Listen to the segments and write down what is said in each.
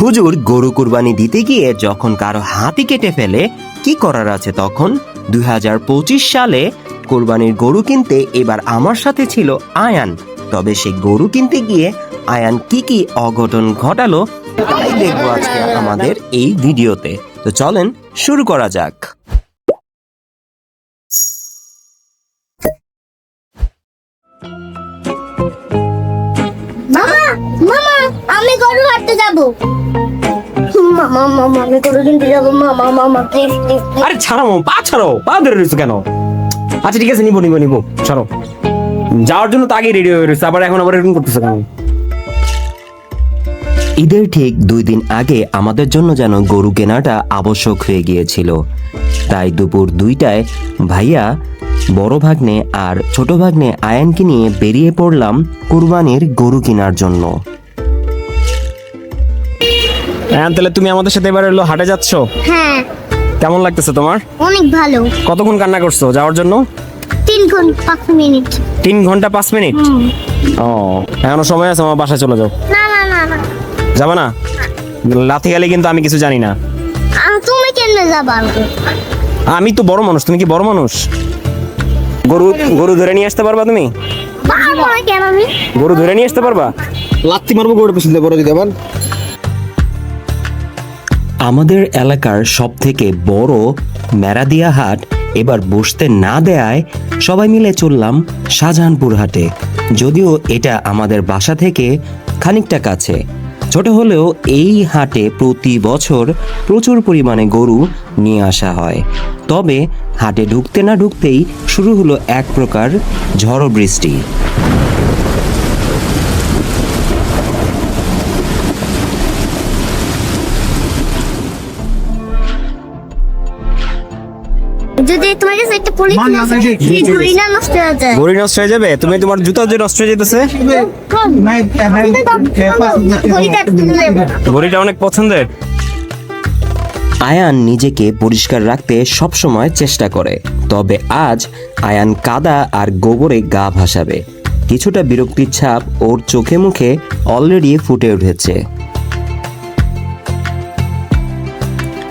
হুজুর গরু কুরবানি দিতে গিয়ে যখন কারও হাতি কেটে ফেলে, কি করার আছে তখন? দু হাজার পঁচিশ সালে কোরবানির গরু কিনতে এবার আমার সাথে ছিল আয়ান। তবে সে গরু কিনতে গিয়ে আয়ান কি কি অঘটন ঘটালো তাই দেখব আজকে আমাদের এই ভিডিওতে। তো চলেন, শুরু করা যাক। মামা মামা, আমি গরু যাব? মামা মামা আমি যাব মামা মামা প্লিজ প্লিজ আরে ছাড়ো পা ছাড়ো পা ধরে রয়েছো কেন? আচ্ছা ঠিক আছে নিবো নিবো নিবো ছাড়ো। যাওয়ার জন্য তো আগেই রেডি হয়ে রয়েছে আবার এখন আবার এরকম করতেছো কেন? ঈদের ঠিক দুই দিন আগে আমাদের জন্য যেন গরু কেনাটা আবশ্যক হয়ে গিয়েছিল। তাই দুপুর দুইটায় ভাইয়া বড় ভাগ্নে আর ছোট ভাগ্নে আয়ানকে নিয়ে বেরিয়ে পড়লাম কুরবানির গরু কেনার জন্য। হ্যাঁ তাহলে তুমি আমাদের সাথে এবার এলো হাটে যাচ্ছ? হ্যাঁ। কেমন লাগতেছে তোমার? অনেক ভালো। কতক্ষণ কান্না করছ যাওয়ার জন্য? তিন ঘণ্টা পাঁচ মিনিট। তিন ঘণ্টা পাঁচ মিনিট? ও এখনও সময় আছে আমার বাসায় চলে যাও। না না না না। যাবে না? লাথি গেলে কিন্তু আমি কিছু জানি না। তুমি কেমনে যাবা আমি তো বড় মানুষ তুমি কি বড় মানুষ? গরু গরু ধরে নিয়ে আসতে পারবা তুমি? পারব না কেন আমি? গরু ধরে নিয়ে আসতে পারবা? লাথি মারবো গরু পেছন বড় দিতে আবার। আমাদের এলাকার সব থেকে বড় মেরাদিয়া হাট এবার বসতে না দেয়ায় সবাই মিলে চললাম শাহজাহানপুর হাটে। যদিও এটা আমাদের বাসা থেকে খানিকটা কাছে। ছোট হলেও এই হাটে প্রতি বছর প্রচুর পরিমাণে গরু নিয়ে আসা হয়। তবে হাটে ঢুকতে না ঢুকতেই শুরু হলো এক প্রকার ঝড় বৃষ্টি। যদি তোমার কাছে একটা পুলিশ ঘুরি না নষ্ট হয়ে যায় গরু নষ্ট হয়ে যাবে? তুমি তোমার জুতা যে নষ্ট হয়ে যেতেছে অনেক পছন্দের। আয়ান নিজেকে পরিষ্কার রাখতে সবসময় চেষ্টা করে। তবে আজ আয়ান কাদা আর গোবরে গা ভাসাবে। কিছুটা বিরক্তির ছাপ ওর চোখে মুখে অলরেডি ফুটে উঠেছে।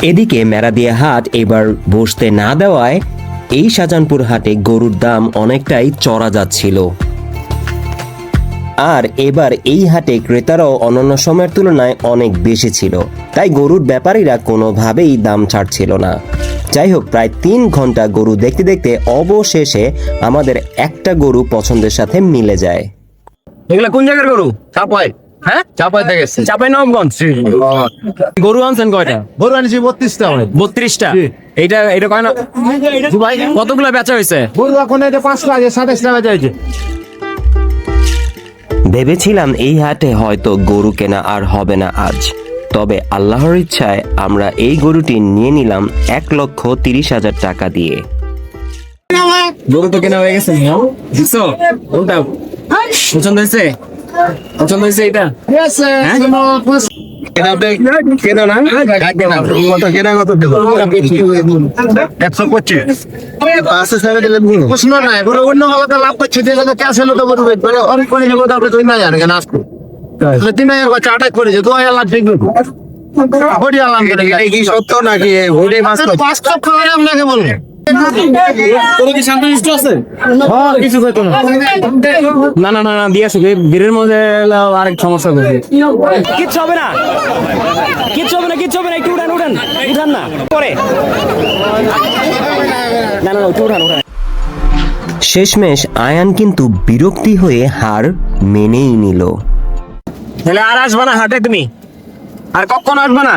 এদিকে মেরাদিয়া হাট এবার বসতে না দেওয়ায় এই শাহজাহানপুর হাটে গরুর দাম অনেকটাই চড়া যাচ্ছিল। আর এবার এই হাটে ক্রেতারাও অন্যান্য সময়ের তুলনায় অনেক বেশি ছিল। তাই গরুর ব্যাপারীরা কোনোভাবেই দাম ছাড়ছিল না। যাই হোক, প্রায় তিন ঘণ্টা গরু দেখতে দেখতে অবশেষে আমাদের একটা গরু পছন্দের সাথে মিলে যায়। কোন জায়গার গরু? চাপাই হ্যাঁ। চাপাই থেকে চাপাই নবগঞ্জ গরু আনছেন কয়টা? গরু আনিছি বত্রিশটা বত্রিশটা? এইটা এটা কয় না কতগুলো বেচা হয়েছে গরু এখন এটা পাঁচটা আছে সাতাশ টাকা যাইছে ভেবেছিলাম এই হাটে হয়তো গরু কেনা আর হবে না আজ। তবে আল্লাহর ইচ্ছায় আমরা এই গরুটি নিয়ে নিলাম এক লক্ষ তিরিশ হাজার টাকা দিয়ে। গরু তো কেনা হয়ে গেছে পছন্দ হয়েছে? পছন্দ হয়েছে এটা? কেনা না? কত কেনা কত দেবো? একশো পঁচিশ। পাঁচশো টাকা দিলে প্রশ্ন নাই গরু অন্য আলাদা লাভ করছে তো লাখ ঠিক কেন কি সত্য নাকি? কাপ খাওয়াই আপনাকে হ্যাঁ, করতো না না না না না দিয়ে আসুক বীরের মধ্যে আরেক সমস্যা করবে কিচ্ছু হবে না কিচ্ছু হবে না কিচ্ছু হবে না একটু উঠান উঠান উঠান না পরে না না না একটু উঠান উঠান শেষমেশ আয়ান কিন্তু বিরক্তি হয়ে হার মেনেই নিল তাহলে আর আসবা না হাটে তুমি আর কখন আসবা না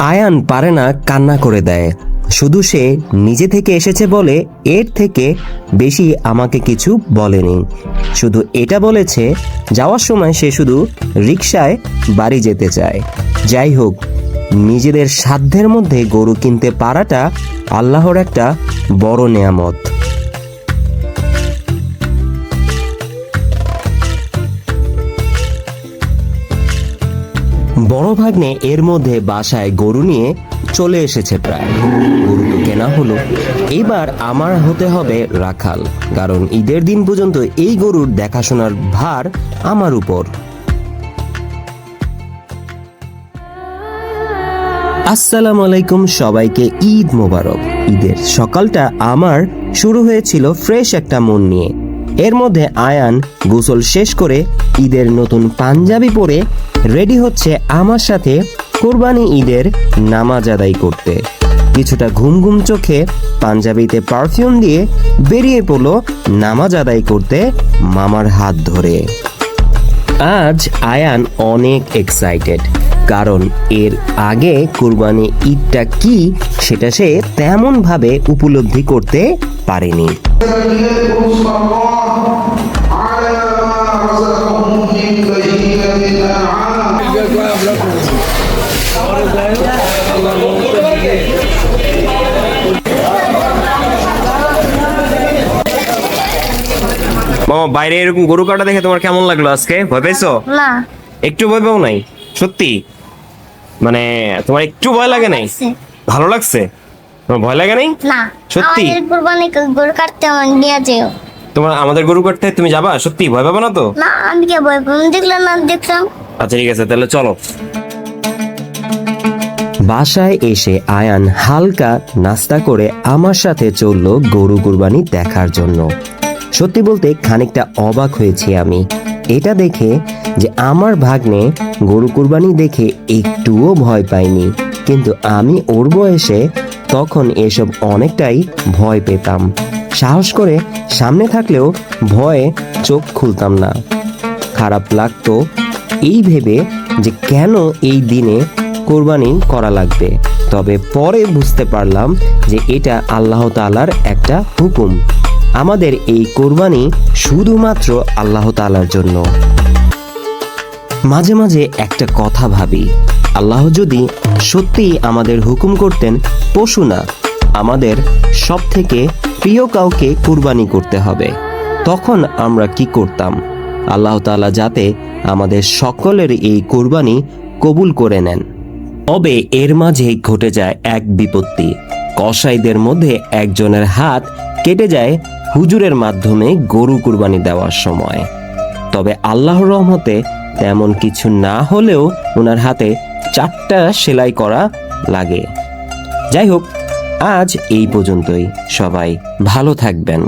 আয়ান পারে না কান্না করে দেয়। শুধু সে নিজে থেকে এসেছে বলে এর থেকে বেশি আমাকে কিছু বলেনি। শুধু এটা বলেছে, যাওয়ার সময় সে শুধু রিকশায় বাড়ি যেতে চায়। যাই হোক, নিজেদের সাধ্যের মধ্যে গরু কিনতে পারাটা আল্লাহর একটা বড় নেয়ামত। বড় ভাগ্নে এর মধ্যে বাসায় গরু নিয়ে চলে এসেছে প্রায়। গরু তো কেনা হলো। এবার আমার হতে হবে রাখাল, কারণ ঈদের দিন পর্যন্ত এই গরুর দেখাশোনার ভার আমার উপর। আসসালামু আলাইকুম সবাইকে, ঈদ মোবারক। ঈদের সকালটা আমার শুরু হয়েছিল ফ্রেশ একটা মন নিয়ে। এর মধ্যে আয়ান গোসল শেষ করে ঈদের নতুন পাঞ্জাবি পরে রেডি হচ্ছে আমার সাথে কোরবানি ঈদের নামাজ আদায় করতে। কিছুটা ঘুম ঘুম চোখে পাঞ্জাবিতে পারফিউম দিয়ে বেরিয়ে পড়ল নামাজ আদায় করতে মামার হাত ধরে। আজ আয়ান অনেক এক্সাইটেড কারণ এর আগে কুরবানি ঈদটা কি সেটা সে তেমন ভাবে উপলব্ধি করতে পারেনি। বাইরে এরকম গরু কাটা দেখে তোমার কেমন লাগল আজকে? ভয় পেয়েছ না। একটু ভয় পাও নাই? সত্যি? মানে তোমার একটু ভয় লাগে নাই? ভালো লাগছে? তোমার ভয় লাগে নাই? না। সত্যি? আমাদের কুরবানি গরু কাটতে আমার নিয়ে যেও। তোমার আমাদের গরু কাটতে তুমি যাবা? সত্যি? ভয় পাবে না তো? না আমি কে ভয় পাবো? দেখলাম না দেখলাম আচ্ছা ঠিক আছে তাহলে চলো। বাসায় এসে আয়ান হালকা নাস্তা করে আমার সাথে চলল গরু কুরবানি দেখার জন্য। সত্যি বলতে খানিকটা অবাক হয়েছি আমি। এটা দেখে যে আমার ভাগ্নে গরু কুরবানি দেখে একটুও ভয় পাইনি কিন্তু আমি ওর বয়সে তখন এসব অনেকটাই ভয় পেতাম। সাহস করে সামনে থাকলেও ভয়ে চোখ খুলতাম না। খারাপ লাগতো এই ভেবে যে কেন এই দিনে কোরবানি করা লাগবে। তবে পরে বুঝতে পারলাম যে এটা আল্লাহ তাআলার একটা হুকুম। আমাদের এই কোরবানি শুধুমাত্র আল্লাহ তাআলার জন্য। মাঝে মাঝে একটা কথা ভাবি, আল্লাহ যদি সত্যিই আমাদের হুকুম করতেন, পশু না, আমাদের সব থেকে প্রিয় কাউকে কুরবানি করতে হবে। তখন আমরা কি করতাম? আল্লাহ তাআলা যাতে আমাদের সকলের এই কোরবানি কবুল করে নেন। তবে এর মাঝেই ঘটে যায় এক বিপত্তি। কসাইদের মধ্যে একজনের হাত কেটে যায় হুজুরের মাধ্যমে গরু কুরবানি দেওয়ার সময়। তবে আল্লাহর রহমতে তেমন কিছু না হলেও ওনার হাতে চারটা সেলাই করা লাগে। যাই হোক, আজ এই পর্যন্তই। সবাই ভালো থাকবেন।